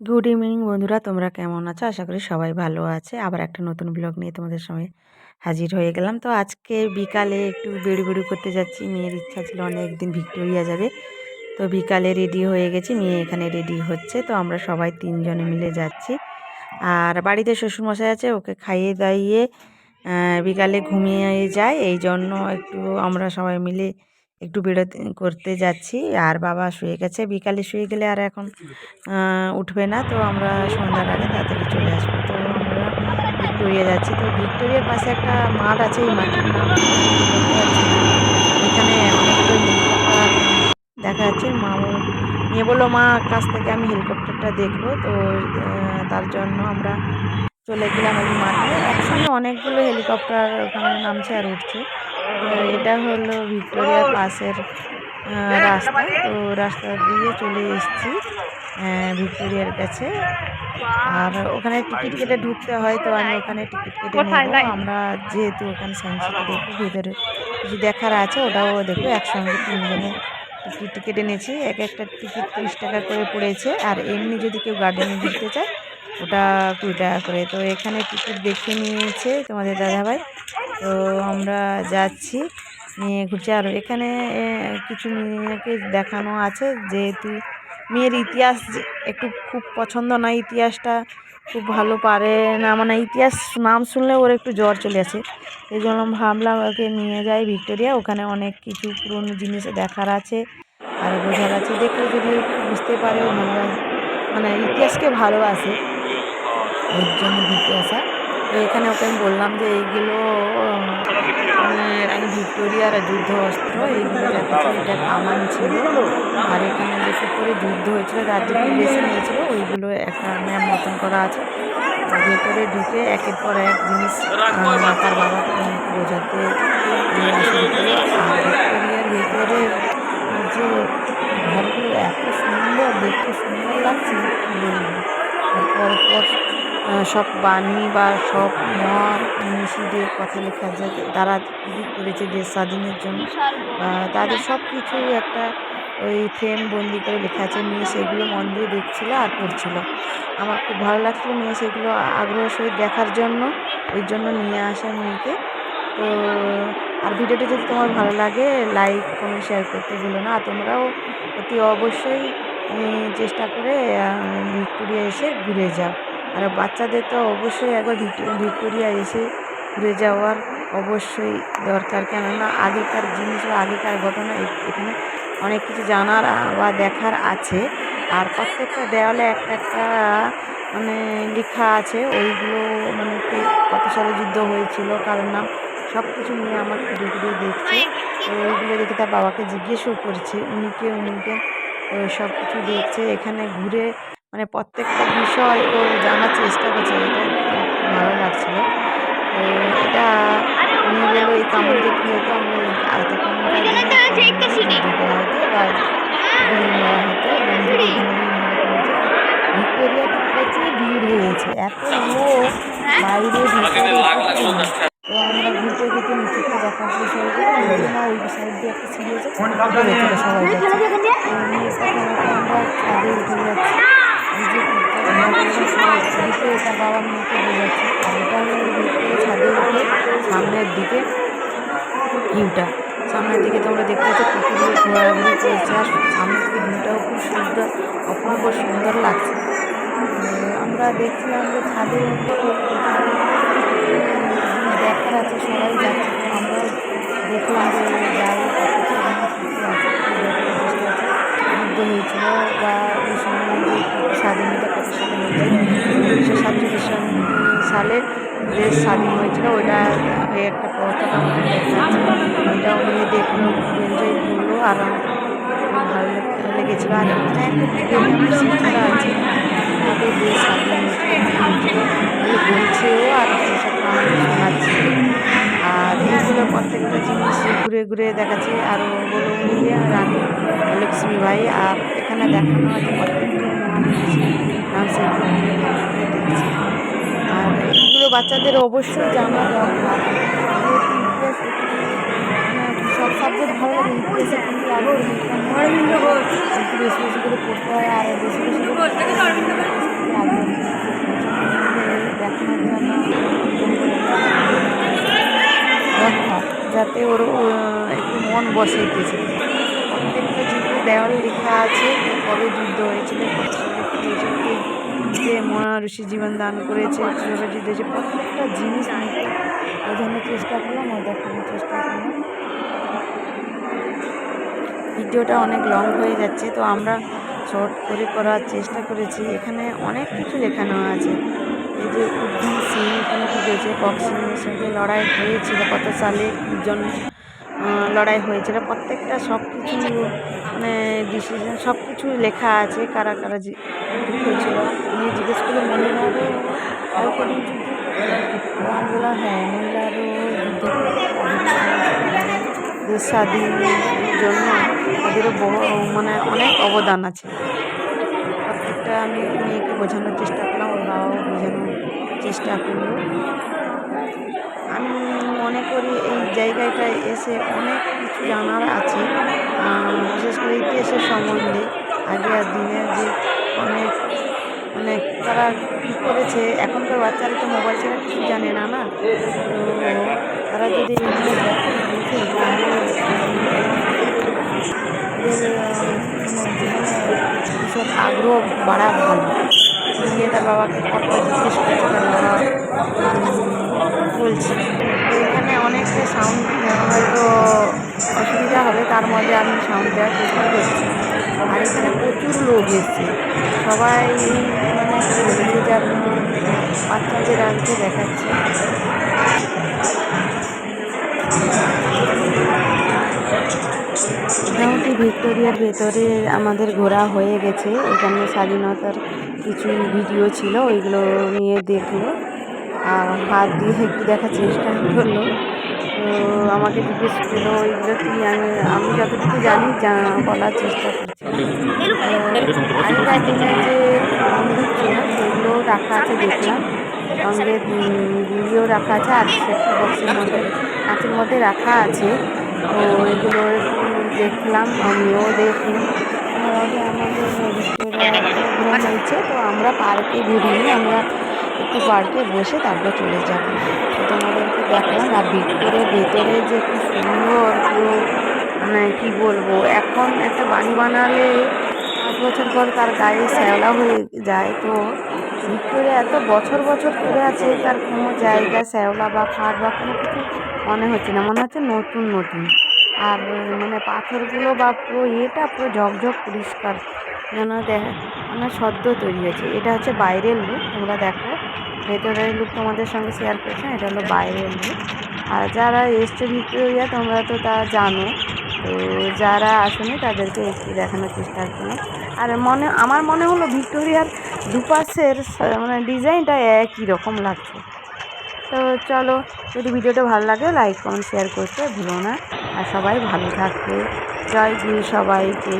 Good evening বন্ধুরা। তোমরা কেমন আছো? আশা করি সবাই ভালো আছে। আবার একটা নতুন ব্লগ নিয়ে তোমাদের সঙ্গে হাজির হয়ে গেলাম। তো আজকে বিকালে একটু বেড়ি বেড়ি করতে যাচ্ছি। মেয়ের ইচ্ছা ছিল অনেক দিন ভিক্টোরিয়া যাবে। তো বিকালে রেডি হয়ে গেছি। মেয়ে এখানে রেডি হচ্ছে। তো আমরা সবাই তিনজনে মিলে যাচ্ছি। আর বাড়িতে শ্বশুরমশাই আছে। ওকে খাইয়ে দাইয়ে বিকালে ঘুমিয়ে যায়। এই জন্য একটু আমরা সবাই মিলে একটু বেরোতে করতে যাচ্ছি। আর বাবা শুয়ে গেছে। বিকালে শুয়ে গেলে আর এখন উঠবে না। তো আমরা সন্ধ্যার আগে তাড়াতাড়ি চলে আসব। তো আমরা ভিক্টোরিয়া যাচ্ছি। তো ভিক্টোরিয়ার পাশে একটা মাঠ আছে এই মাঠের নাম এখানে দেখা যাচ্ছে। মা নিয়ে বলল, মা, কাছ থেকে আমি হেলিকপ্টারটা দেখব। তো তার জন্য আমরা চলে গেলাম ওই মাঠে। একসঙ্গে অনেকগুলো হেলিকপ্টার ওখানে নামছে আর উঠছে। এটা হলো ভিক্টোরিয়ার পাশের রাস্তা। তো রাস্তা দিয়ে চলে এসেছি ভিক্টোরিয়ার কাছে। আর ওখানে টিকিট কেটে ঢুকতে হয় তো আমি ওখানে টিকিট কেটে নেব। আমরা যেহেতু ওখানে সায়েন্স সিটি দেখব ভেতরে কিছু দেখার আছে ওটাও দেখব একসঙ্গে তিনজনে টিকিট কেটে নিয়েছি। এক একটা টিকিট তিরিশ টাকা করে পড়েছে আর এমনি যদি কেউ গার্ডেনে ঢুকতে চায় ওটা কুড়ি টাকা করে। তো এখানে টিকিট দেখে নিয়েছে তোমাদের দাদাভাই। তো আমরা যাচ্ছি, নিয়ে ঘুরছি। আর এখানে কিছু মেয়েকে দেখানো আছে, যেহেতু মেয়ের ইতিহাস একটু খুব পছন্দ না ইতিহাসটা, খুব ভালো পারে না। মানে ইতিহাস নাম শুনলে ওর একটু জ্বর চলে আসে। এই জন্য ভাবলাম ওকে নিয়ে যাই ভিক্টোরিয়া। ওখানে অনেক কিছু পুরনো জিনিস দেখার আছে আর বোঝার আছে। দেখলে যদি বুঝতে পারে মানে ইতিহাসকে ভালোবাসে। ওর জন্য ঘুরতে আসা। তো এখানে ওকে আমি বললাম যে এইগুলো মানে ভিক্টোরিয়ার যুদ্ধ অস্ত্র, এইগুলো দেখাচ্ছে এটা কামান ছিল। আর এখানে যে করে যুদ্ধ হয়েছিল রাজ্য বেশি নিয়েছিল ওইগুলো একটা ম্যাম মতন করা আছে। ভেতরে ঢুকে একের পর এক জিনিস তার বাবা বোঝাতে করে আর সব বাণী বা সব মনীষীদের কথা লেখা যায় তারা করেছে দেশ স্বাধীনের জন্য। তাদের সব কিছু একটা ওই ফ্রেম বন্দি করে লেখা আছে। মেয়ে সেগুলো মন দিয়ে দেখছিল আর পড়ছিল। আমার খুব ভালো লাগছিল মেয়ে সেগুলো আগ্রহ সহিত দেখার জন্য, ওই জন্য নিয়ে আসে মেয়েকে। তো, আর ভিডিওটি যদি তোমার ভালো লাগে লাইক কমেন্ট শেয়ার করতে ভুলো না। তোমরাও অতি অবশ্যই চেষ্টা করে ভিক্টোরিয়া এসে ঘুরে যাও। আর বাচ্চাদের তো অবশ্যই একবার ভিক্টোরিয়া এসে ঘুরে যাওয়ার অবশ্যই দরকার। কেননা আগেকার জিনিস বা আগেকার ঘটনা এখানে অনেক কিছু জানার বা দেখার আছে। আর প্রত্যেকটা দেওয়ালে একটা একটা মানে লেখা আছে। ওইগুলো মানে কত সালে যুদ্ধ হয়েছিল কারণ নাম সব কিছু নিয়ে আমার ঘুরে ঘুরে দেখছে। তো ওইগুলো দেখে তার বাবাকে জিজ্ঞেসও করছে। উনিকে উনিকে সব কিছু দেখছে। এখানে ঘুরে মানে প্রত্যেকটা বিষয় ও জানার চেষ্টা করছে এটা ভালো লাগছিল। তো এটা উনি বলল এই কামড়ে কী হতো আমরা তখনকার দিনে হতো বা হতো ভিক্টোরিয়াতে প্রচুর ভিড় হয়েছে এত লোক বাইরে ভিতরে তো আমরা ঘুরতে ঘুরতে নিচেটা দেখার বিষয়গুলো না ওই সাইড দিয়ে একটা সিরিজ সবাই যাচ্ছে। আমরা ছাদে উঠে যাচ্ছি। সামনের দিকে ভিউটা সামনের দিকে তোমরা দেখতে পাচ্ছ পুকুরে ঘোরাঘুরি চলছে আর সামনের দিকে ভিউটাও খুব সুন্দর অপূর্ব সুন্দর লাগছে আমরা দেখছিলাম যে ছাদের উঠে স্বাধীন হয়েছিল ওইটা একটা দেখাচ্ছে ওইটা উনি দেখল এনজয় করল আর ভালো লেগেছিল। আর এখানে আছে বলছেও আর সেসব শোনাচ্ছে। আর এইগুলো প্রত্যেকটা জিনিস ঘুরে ঘুরে দেখাচ্ছে। আর বলো উনি রানী লক্ষ্মী ভাই। আর এখানে দেখানো আছে প্রত্যেকটা নাম সেগুলো দেখছি। আর এইগুলো বাচ্চাদের অবশ্যই জানা দরকার। সব সাবজেক্ট ভালো লাগে ইতিহাসে কিন্তু আগে বেশি বেশি করে পড়তে হয় আর বেশি বেশি করে দেখানোর জন্য যাতে ওর একটু মন বসে গেছে প্রত্যেকটা জিনিস দেওয়াল লেখা আছে কবে যুদ্ধ হয়েছিল। কে মহাঋষি জীবন দান করেছে কীভাবে যুদ্ধ হয়েছে প্রত্যেকটা জিনিস নিয়ে বোঝানোর চেষ্টা করলাম ও দেখানোর চেষ্টা করলাম। ভিডিওটা অনেক লং হয়ে যাচ্ছে তো আমরা শর্ট করে করার চেষ্টা করেছি। এখানে অনেক কিছু লেখানো আছে। এই যে উদ্দিন সিং এখানে কী হয়েছে? বক্সিংয়ের সঙ্গে লড়াই হয়েছিল কত সালে আহ, লড়াই হয়েছিল প্রত্যেকটা সব কিছু ডিসিশন সব কিছু লেখা আছে, কারা কারা যুদ্ধ ছিল উনি জিজ্ঞেস করলে মহিলারও কোনো যুদ্ধ বললাম হ্যাঁ মহিলারও যুদ্ধ দেশ স্বাধীনের জন্য ওদেরও বহু মানে অনেক অবদান আছে। প্রত্যেকটা আমি মেয়েকে বোঝানোর চেষ্টা করলাম, ওর বাবাও বোঝানোর চেষ্টা করল। আমি মনে করি এই জায়গাটায় এসে অনেক জানার আছে। বিশেষ করে ইতিহাসের সম্বন্ধে আগের দিনের যে অনেক মানে তারা কী করেছে, এখনকার বাচ্চারা তো মোবাইল ছাড়া কিছু জানে না না? তো তারা যদি ভীষণ আগ্রহ বাড়া ভালো। গিয়ে তার বাবাকে কত জিজ্ঞেস করছে, তার বাবা বলছে। এখানে অনেকটা সাউন্ড হয়তো অসুবিধা হবে, তার মধ্যে আমি সাউন্ড দেওয়ার চেষ্টা করছি। আর এখানে প্রচুর লোক এসছে। সবাই মানে বলেছে যার বাচ্চাদের আনতে দেখাচ্ছে। মোটামুটি ভিক্টোরিয়ার ভেতরে আমাদের ঘোরা হয়ে গেছে। এখানে স্বাধীনতার কিছু ভিডিও ছিল, ওইগুলো নিয়ে দেখল। আর হাত দিয়ে একটু দেখার চেষ্টা করল। আমাকে জিজ্ঞেস করল ওইগুলো কি আমি আমি যতটুকু জানি বলার চেষ্টা করছি। দিনে যে বন্দুক ছিল সেগুলো রাখা আছে দেখলাম। সঙ্গে ভিডিও রাখা আছে, আর সেফটি বক্সের মধ্যে, কাঁচের মধ্যে রাখা আছে। তো এগুলো দেখলাম, আমিও দেখলাম। আমাদের ঘোরা হয়েছে, তো আমরা পার্কে ঘুরিনি আমরা একটু পার্কে বসে তারপর চলে যাব। তো তোমাদেরকে দেখলাম আর ভিক্টোরিয়ার ভেতরে যে কি সুন্দর পুরো মানে কী বলব, এখন একটা বাড়ি বানালে পাঁচ বছর পর তার গায়ে শ্যাওলা হয়ে যায়। তো ভিক্টোরিয়া এত বছর বছর ধরে আছে, তার কোনো জায়গা, শ্যাওলা বা ফাট বা কোনো কিছু মনে হচ্ছে না, মনে হচ্ছে নতুন নতুন। আর মানে পাথরগুলো বা পুরো ইয়েটা পুরো ঝকঝক পরিষ্কার, যেন দেখ মানে সদ্য তৈরি হয়েছে। এটা হচ্ছে বাইরের লুক, তোমরা দেখো। ভেতরের লুক তোমাদের সঙ্গে শেয়ার করছি, এটা হলো বাইরের লুক আর যারা এসছে ভিক্টোরিয়া, তোমরা তো তা জানো। তো যারা আসেনি, তাদেরকে একটু দেখানোর চেষ্টা করলাম আর মনে, আমার মনে হলো ভিক্টোরিয়ার দুপাশের মানে ডিজাইনটা একই রকম লাগছে। তো চলো, যদি ভিডিওটা ভালো লাগে লাইক কমেন্ট শেয়ার করতে ভুলো না। আর সবাই ভালো থাকবে। জয় গুরু সবাইকে।